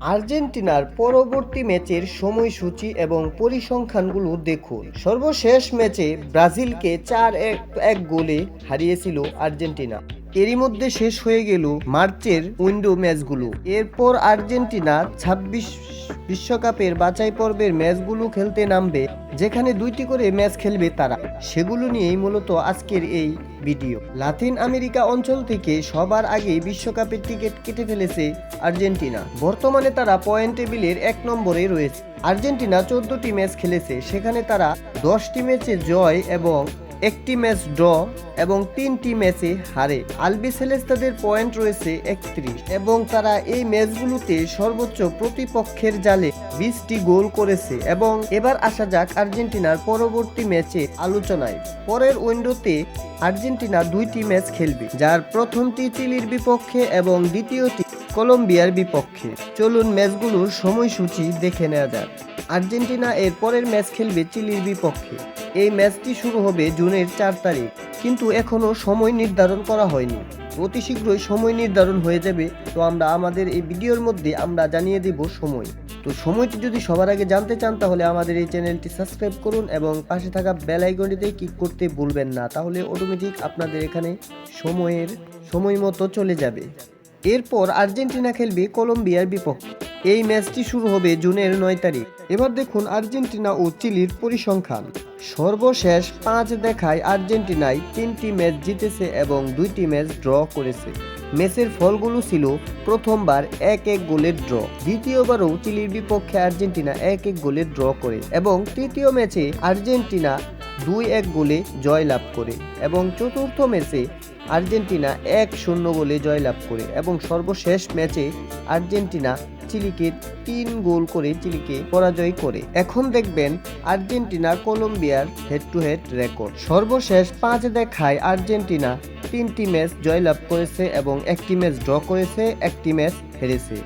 আর্জেন্টিনার পরবর্তী ম্যাচের সময়সূচি এবং পরিসংখ্যানগুলো দেখুন। সর্বশেষ ম্যাচে ব্রাজিলকে চার এক এক গোলে হারিয়েছিল আর্জেন্টিনা। এরই মধ্যে শেষ হয়ে গেল মার্চের উইন্ডো ম্যাচগুলো। এরপর আর্জেন্টিনা ছাব্বিশ বিশ্বকাপের বাছাই পর্বের ম্যাচগুলো খেলতে নামবে, যেখানে দুইটি করে ম্যাচ খেলবে তারা। সেগুলো নিয়েই মূলত আজকের এই ভিডিও। লাতিন আমেরিকা অঞ্চল থেকে সবার আগে বিশ্বকাপের টিকিট কেটে ফেলেছে আর্জেন্টিনা। বর্তমানে তারা পয়েন্ট টেবিলের এক নম্বরে রয়েছে। আর্জেন্টিনা চোদ্দটি ম্যাচ খেলেছে, সেখানে তারা দশটি ম্যাচে জয় এবং একটি ম্যাচ ড্র এবং তিনটি ম্যাচে হারে। আলবি সেলেস্তাদের পয়েন্ট রয়েছে একত্রিশ এবং তারা এই ম্যাচগুলোতে সর্বোচ্চ প্রতিপক্ষের জালে বিশটি গোল করেছে এবং এবার আসা যাক আর্জেন্টিনার পরবর্তী ম্যাচে আলোচনায়। পরের উইন্ডোতে আর্জেন্টিনা দুইটি ম্যাচ খেলবে, যার প্রথমটি চিলির বিপক্ষে এবং দ্বিতীয়টি কলম্বিয়ার বিপক্ষে। চলুন ম্যাচগুলোর সময়সূচি দেখে নেওয়া যাক। আর্জেন্টিনা এর পরের ম্যাচ খেলবে চিলির বিপক্ষে। এই ম্যাচটি শুরু হবে জুনের চার তারিখ। কিন্তু এখনও সময় নির্ধারণ করা হয়নি। অতি শীঘ্রই সময় নির্ধারণ হয়ে যাবে। তো আমরা আমাদের এই ভিডিওর মধ্যে আমরা জানিয়ে দেব সময়। তো সময়টি যদি সবার আগে জানতে চান, তাহলে আমাদের এই চ্যানেলটি সাবস্ক্রাইব করুন এবং পাশে থাকা বেল আইকনটিতে ক্লিক করতে ভুলবেন না। তাহলে অটোমেটিক আপনাদের এখানে সময়ের, সময় মতো চলে যাবে। এরপর আর্জেন্টিনা খেলবে কলম্বিয়ার বিপক্ষে। এই ম্যাচটি শুরু হবে জুনের নয় তারিখ। এবার দেখুন আর্জেন্টিনা ও চিলির পরিসংখ্যান। সর্বশেষ পাঁচ দেখায় আর্জেন্টিনায় তিনটি ম্যাচ জিতেছে এবং দুইটি ম্যাচ ড্র করেছে। ম্যাচের ফলগুলো ছিল প্রথমবার এক এক গোলের ড্র। দ্বিতীয়বারও চিলির বিপক্ষে আর্জেন্টিনা এক এক গোলের ড্র করে এবং তৃতীয় ম্যাচে আর্জেন্টিনা দুই এক গোলে জয়লাভ করে এবং চতুর্থ ম্যাচে আর্জেন্টিনা এক শূন্য গোলে জয়লাভ করে এবং সর্বশেষ ম্যাচে আর্জেন্টিনা চিলিকে তিন গোল করে চিলিকে পরাজয় করে। এখন দেখবেন আর্জেন্টিনা কলম্বিয়ার হেড টু হেড রেকর্ড সর্বশেষ পাঁচ দেখায় আর্জেন্টিনা তিনটি ম্যাচ জয়লাভ করেছে এবং একটি ম্যাচ ড্র করেছে, একটি ম্যাচ হেরেছে।